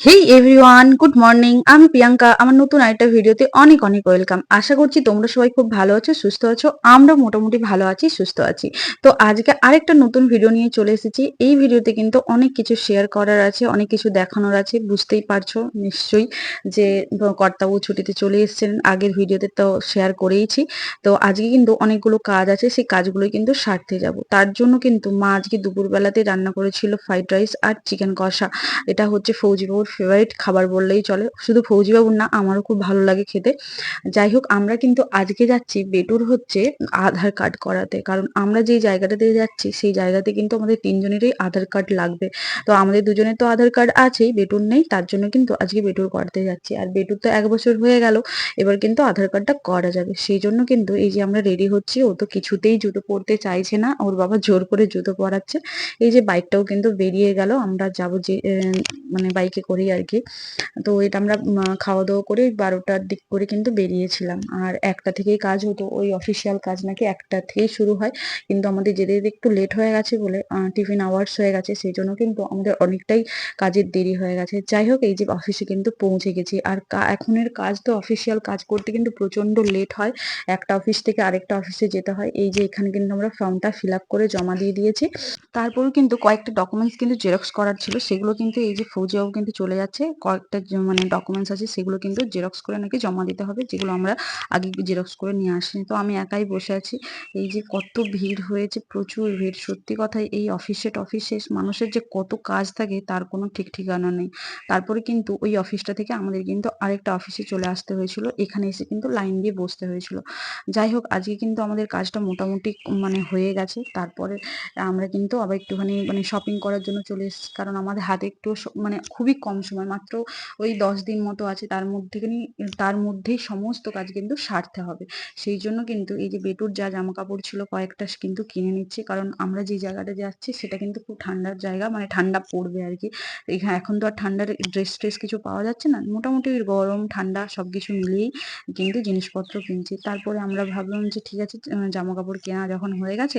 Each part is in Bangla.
হেই এভরিওয়ান গুড মর্নিং আমি প্রিয়াঙ্কা। আমার নতুন আরেকটা ভিডিওতে অনেক অনেক ওয়েলকাম আশা করছি তোমরা সবাই খুব ভালো আছো, সুস্থ আছো। আমরা মোটামুটি ভালো আছি, সুস্থ আছি। তো আজকে আরেকটা নতুন ভিডিও নিয়ে চলে এসেছি। এই ভিডিওতে কিন্তু অনেক কিছু শেয়ার করার আছে, অনেক কিছু দেখানোর আছে। বুঝতেই পারছ নিশ্চয়ই যে কর্তাবু ছুটিতে চলে এসেছেন আগের ভিডিওতে তো শেয়ার করেইছি। তো আজকে কিন্তু অনেকগুলো কাজ আছে, সেই কাজগুলো কিন্তু সারতে যাব। তার জন্য কিন্তু মা আজকে দুপুরবেলাতে রান্না করেছিল ফ্রাইড রাইস আর চিকেন কষা। এটা হচ্ছে ফৌজিবাবুর ফেভারিট খাবার বললেই চলে। শুধু ফৌজিবাবুর না, আমারও খুব ভালো লাগে খেতে। যাই হোক, আমরা কিন্তু আজকে যাচ্ছি বেটুর হচ্ছে আধার কার্ড করাতে। কারণ আমরা যেই জায়গাটাতে যাচ্ছি, সেই জায়গাতে কিন্তু আমাদের তিনজনেরই আধার কার্ড লাগবে। তো আমাদের দুজনের তো আধার কার্ড আছেই, বেটুর নেই, তার জন্য কিন্তু আজকে বেটুর করাতে যাচ্ছি। আর বেটুর তো এক বছর হয়ে গেল, এবার কিন্তু আধার কার্ডটা করা যাবে। সেই জন্য কিন্তু এই যে আমরা রেডি হচ্ছি, ও তো কিছুতেই জুতো পরতে চাইছে না, ওর বাবা জোর করে জুতো পরাচ্ছে। এই যে বাইকটাও কিন্তু বেরিয়ে গেল, আমরা যাব যে মানে বাইকে করেই আর কি তো এটা আমরা খাওয়া দাওয়া করে বারোটার দিক করে কিন্তু বেরিয়েছিলাম। আর একটা থেকেই কাজ হতো, ওই অফিসিয়াল কাজ নাকি একটা থেকেই শুরু হয়। কিন্তু আমাদের যেতে যেতে একটু লেট হয়ে গেছে বলে টিফিন আওয়ার্স হয়ে গেছে, সেই জন্য কিন্তু আমাদের অনেকটাই কাজের দেরি হয়ে গেছে। যাই হোক, এই যে অফিসে কিন্তু পৌঁছে গেছি। আর এখনের কাজ তো অফিসিয়াল কাজ করতে কিন্তু প্রচণ্ড লেট হয়। একটা অফিস থেকে আরেকটা অফিসে যেতে হয়। এই যে এখানে কিন্তু আমরা ফর্মটা ফিল করে জমা দিয়ে দিয়েছি। তারপরও কিন্তু কয়েকটা ডকুমেন্টস কিন্তু জেরক্স করার ছিল। সেগুলো কিন্তু এই যে ফৌজিবাবু কিন্তু চলে যাচ্ছে। কয়েকটা মানে ডকুমেন্টস আছে, সেগুলো কিন্তু জেরক্স করে নাকি জমা দিতে হবে, যেগুলো আমরা আগে জেরক্স করে নিয়ে আসিনি। তো আমি একাই বসে আছি। এই যে কত ভিড় হয়েছে, প্রচুর ভিড়। সত্যি কথাই এই অফিসে টফিসে মানুষের যে কত কাজ থাকে, তার কোনো ঠিক ঠিকানা নেই। তারপরে কিন্তু ওই অফিসটা থেকে আমাদের কিন্তু আরেকটা অফিসে চলে আসতে হয়েছিল। এখানে এসে কিন্তু লাইন দিয়ে বসতে হয়েছিল। যাই হোক, আজকে কিন্তু আমাদের কাজটা মোটামুটি মানে হয়ে গেছে। তারপরে আমরা কিন্তু আবার একটুখানি মানে শপিং করার জন্য চলে এসেছি। কারণ আমাদের হাতে একটু মানে খুবই কম সময়। মাত্র ওই দশ দিন মতো আছে, তার মধ্যে তার মধ্যেই সমস্ত কাজ কিন্তু সারতে হবে। সেই জন্য কিন্তু এই যে বেটুর যা জামা কাপড় ছিল, কয়েকটা কিন্তু কিনে নিচ্ছি। কারণ আমরা যে জায়গাটা যাচ্ছি, সেটা কিন্তু খুব ঠান্ডার জায়গা মানে ঠান্ডা পড়বে আর কি। এখানে তো আর ঠান্ডার ড্রেস ট্রেস কিছু পাওয়া যাচ্ছে না। মোটামুটি গরম, ঠান্ডা সব কিছু মিলিয়েই কিন্তু জিনিসপত্র কিনছি। তারপরে আমরা ভাবলাম যে ঠিক আছে জামা কাপড় কেনা যখন হয়ে গেছে,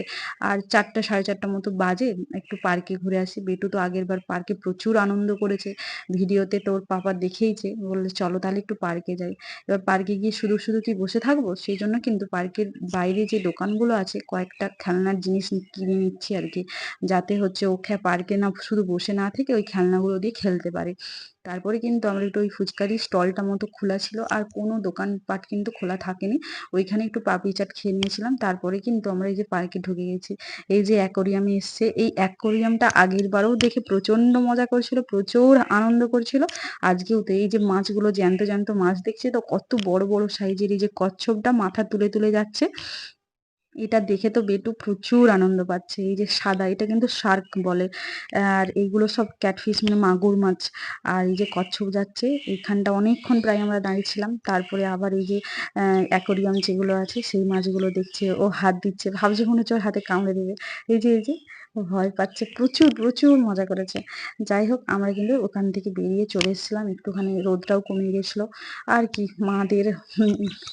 আর চারটা সাড়ে চারটা মতো বাজে, একটু পার্কে ঘুরে আসি। বেটু তো আগের বার পার্কে প্রচুর আনন্দ করেছে। ভিডিওতে তোর পাপা দেখেইছে, বললে, চলো তাহলে একটু পার্কে যাই। এবার পার্কে গিয়ে শুধু শুধু কি বসে থাকব, সেই জন্য কিন্তু পার্কের বাইরে যে দোকানগুলো আছে, কয়েকটা খেলনার জিনিস কিনে নিচ্ছি আর কি। যাতে হচ্ছে ও পার্কে না, শুধু বসে না থেকে ওই খেলনাগুলো দিয়ে খেলতে পারে। তারপরে কিন্তু আমরা একটু ওই ফুচকারি স্টলটা মতো খোলা ছিল, আর কোনো দোকানপাট কিন্তু খোলা থাকেনি। ওইখানে একটু পাপড়ি চাট খেয়ে নিয়েছিলাম, তারপরে কিন্তু আমরা এই যে পার্কে ঢুকে গেছি। এই যে অ্যাকোরিয়ামে এসছে, এই অ্যাকোরিয়ামটা আগের বারেও দেখে প্রচণ্ড মজা করছিল, প্রচুর আনন্দ করছিল। আজকেও তো এই যে মাছগুলো জ্যান্ত জ্যান্ত মাছ দেখছে, তো কত বড় বড় সাইজের এই যে কচ্ছপটা মাথা তুলে তুলে যাচ্ছে। এটা দেখে তো বেটু প্রচুর আনন্দ পাচ্ছে। এই যে সাদা, এটা কিন্তু শার্ক বলে। আর এইগুলো সব ক্যাটফিস মানে মাগুর মাছ। আর এই যে কচ্ছপ যাচ্ছে, এখানটা অনেকক্ষণ প্রায় আমরা দাঁড়িয়েছিলাম। তারপরে আবার এই যে অ্যাকোরিয়াম যেগুলো আছে, সেই মাছগুলো দেখছে, ও হাত দিচ্ছে। ভাবছে মনে হচ্ছে ওর হাতে কামড়ে দেবে। এই যে এই যে ভয় পাচ্ছে, প্রচুর প্রচুর মজা করেছে। যাই হোক, আমরা কিন্তু ওখান থেকে বেরিয়ে চলে এসেছিলাম। একটুখানি রোদটাও কমে গেছিল। আর কি, মাদের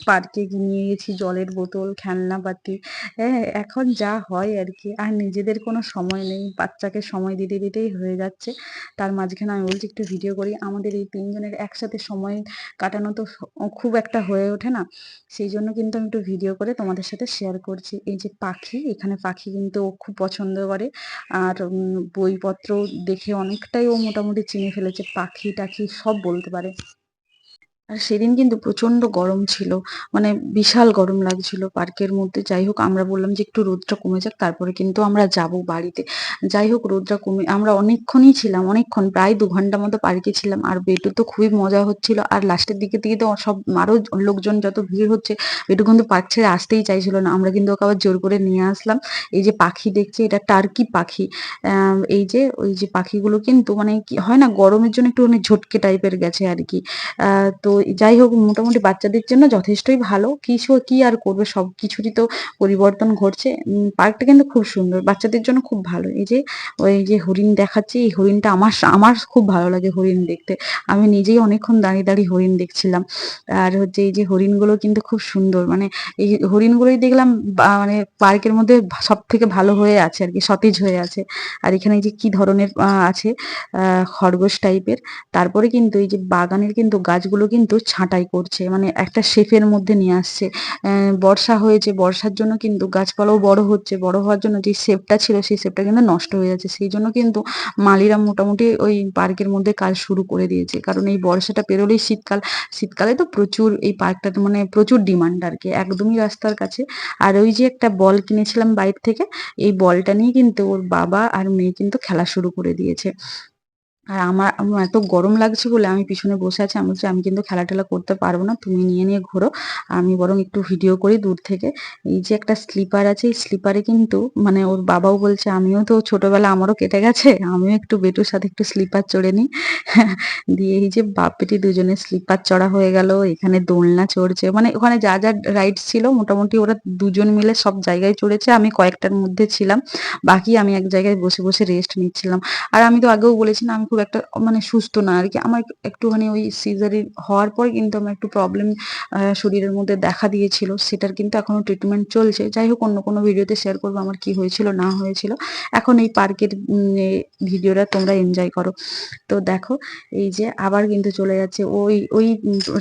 পার্কে নিয়ে গেছি জলের বোতল, খেলনাপাতি। হ্যাঁ এখন যা হয় আর কি। আর নিজেদের কোনো সময় নেই। বাচ্চাকে সময় দিতে, দিতেই হয়ে যাচ্ছে। তার মাঝখানে আমি বলছি, একটু ভিডিও করি। আমাদের এই তিনজনের একসাথে সময় কাটানো তো খুব একটা হয়ে ওঠে না। সেই জন্য কিন্তু আমি একটু ভিডিও করে তোমাদের সাথে শেয়ার করছি। এই যে পাখি, এখানে পাখি কিন্তু খুব পছন্দ করে। আর বইপত্র দেখে অনেকটাই ও মোটামুটি চিনে ফেলেছে পাখি টাখি সব বলতে পারে। আর সেদিন কিন্তু প্রচণ্ড গরম ছিল মানে বিশাল গরম লাগছিল পার্কের মধ্যে। যাই হোক, আমরা বললাম যে একটু রোদটা কমে যাক, তারপরে কিন্তু আমরা যাব বাড়িতে। যাই হোক, রোদটা কমে, আমরা অনেকক্ষণই ছিলাম, অনেকক্ষণ, প্রায় দু ঘণ্টা মতো পার্কে ছিলাম। আর বেটু তো খুবই মজা হচ্ছিল, আর লাস্টের দিকে দিকে তো সব আরও লোকজন যত ভিড় হচ্ছে, বেটু কিন্তু পার্ক ছেড়ে আসতেই চাইছিল না। আমরা কিন্তু ওকে আবার জোর করে নিয়ে আসলাম। এই যে পাখি দেখছে, এটা টার্কি পাখি। এই যে, ওই যে পাখিগুলো কিন্তু মানে কি হয় না, গরমের জন্য একটু মানে ঝটকে টাইপের গেছে আর কি। তো যাই হোক, মোটামুটি বাচ্চাদের জন্য যথেষ্টই ভালো। কিছু কি আর করবে, সব কিছুরই তো পরিবর্তন ঘটছে। পার্কটা কিন্তু খুব সুন্দর, বাচ্চাদের জন্য খুব ভালো। এই যে, ওই যে হরিণ দেখাচ্ছি, এই হরিণটা আমার আমার খুব ভালো লাগে হরিণ দেখতে। আমি নিজেই অনেকক্ষণ দাঁড়িয়ে দাঁড়িয়ে হরিণ দেখছিলাম। আর হচ্ছে এই যে হরিণগুলো কিন্তু খুব সুন্দর মানে এই হরিণগুলোই দেখলাম মানে পার্কের মধ্যে সব থেকে ভালো হয়ে আছে আর কি, সতেজ হয়ে আছে। আর এখানে যে কি ধরনের আছে খরগোশ টাইপের তারপরে কিন্তু এই যে বাগানের কিন্তু গাছগুলো কিন্তু ছাঁটাই করছে মানে একটা শেফের মধ্যে নিয়ে আসছে। বর্ষা হয়েছে, বর্ষার জন্য কিন্তু গাছপালাও বড় হচ্ছে, বড় হওয়ার জন্য যে শেপটা ছিল সেই শেপটা কিন্তু নষ্ট হয়ে যাচ্ছে। সেই জন্য কিন্তু মালিরা মোটামুটি ওই পার্কের মধ্যে কাজ শুরু করে দিয়েছে। কারণ এই বর্ষাটা পেরোলেই শীতকাল, শীতকালে তো প্রচুর এই পার্কটাতে মানে প্রচুর ডিমান্ড আর কি, একদমই রাস্তার কাছে। আর ওই যে একটা বল কিনেছিলাম বাইরে থেকে, এই বলটা নিয়ে কিন্তু ওর বাবা আর মেয়ে কিন্তু খেলা শুরু করে দিয়েছে। আর আমার আমার এত গরম লাগছে বলে আমি পিছনে বসে আছি। আমি বলছি, আমি কিন্তু খেলা টেলা করতে পারব না, তুমি নিয়ে নিয়ে ঘোরো। আমি বরং একটু ভিডিও করি দূর থেকে। এই যে একটা স্লিপার আছে, এই স্লিপারে কিন্তু মানে ওর বাবাও বলছে, আমিও তো ছোটবেলা আমারও কেটে গেছে, আমিও একটু বেটুর সাথে একটু স্লিপার চড়ে নিই। দিয়ে এই যে বাপ বেটি দুজনে স্লিপার চড়া হয়ে গেল, এখানে দোলনা চড়ছে। মানে ওখানে যা যা রাইডস ছিল, মোটামুটি ওরা দুজন মিলে সব জায়গায় চড়েছে। আমি কয়েকটার মধ্যে ছিলাম, বাকি আমি এক জায়গায় বসে বসে রেস্ট নিচ্ছিলাম। আর আমি তো আগেও বলেছি না, আমি খুব একটা মানে সুস্থ না। আর কি আমার একটুখানি ওই সিজারি হওয়ার পর কিন্তু আমার একটু প্রবলেম শরীরের মধ্যে দেখা দিয়েছিল। সেটার কিন্তু এখনও ট্রিটমেন্ট চলছে। যাই হোক, অন্য কোনো ভিডিওতে শেয়ার করব আমার কি হয়েছিল, না হয়েছিল। এখন এই পার্কের ভিডিওটা তোমরা এনজয় করো। তো দেখো, এই যে আবার কিন্তু চলে যাচ্ছে। ওই ওই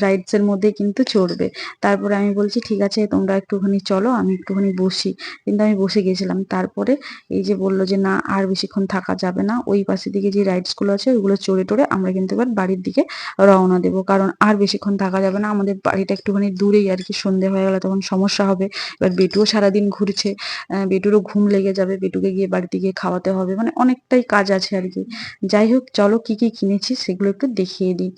রাইডস এর মধ্যে কিন্তু চড়বে। তারপরে আমি বলছি, ঠিক আছে, তোমরা একটুখানি চলো, আমি একটুখানি বসি। কিন্তু আমি বসে গেছিলাম। তারপরে এই যে বলল যে, না, আর বেশিক্ষণ থাকা যাবে না। ওই পাশে দিকে যে রাইডসগুলো আছে, ওইগুলো চড়ে টড়ে আমরা কিন্তু এবার বাড়ির দিকে রওনা দেবো। কারণ আর বেশিক্ষণ থাকা যাবে না, আমাদের বাড়িটা একটুখানি দূরেই আর কি, সন্ধে হয়ে গেলে তখন সমস্যা হবে। এবার বেটুও সারাদিন ঘুরছে বেটুরও ঘুম লেগে যাবে, বেটুকে গিয়ে বাড়িতে গিয়ে খাওয়াতে হবে মানে অনেকটাই কাজ আছে আর কি। যাই হোক, চলো কি কি কিনেছি সেগুলো একটু দেখিয়ে দিই।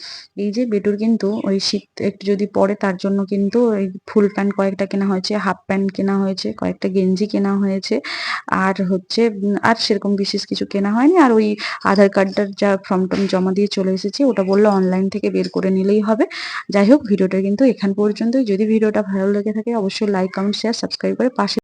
এই যে বেটুর কিন্তু ওই শীত একটু যদি পড়ে তার জন্য কিন্তু ওই ফুল প্যান্ট কয়েকটা কেনা হয়েছে, হাফ প্যান্ট কেনা হয়েছে, কয়েকটা গেঞ্জি কেনা হয়েছে। আর হচ্ছে আর সেরকম বিশেষ কিছু কেনা হয়নি। আর ওই আধার কার্ডটার যা ফর্ম টর্ম জমা দিয়ে চলে এসেছি, ওটা বলল অনলাইন থেকে বের করে নিলেই হবে। যাই হোক, ভিডিওটা কিন্তু এখান পর্যন্তই। যদি ভিডিওটা ভালো লেগে থাকে, অবশ্যই লাইক কমেন্ট শেয়ার সাবস্ক্রাইব করে পাশে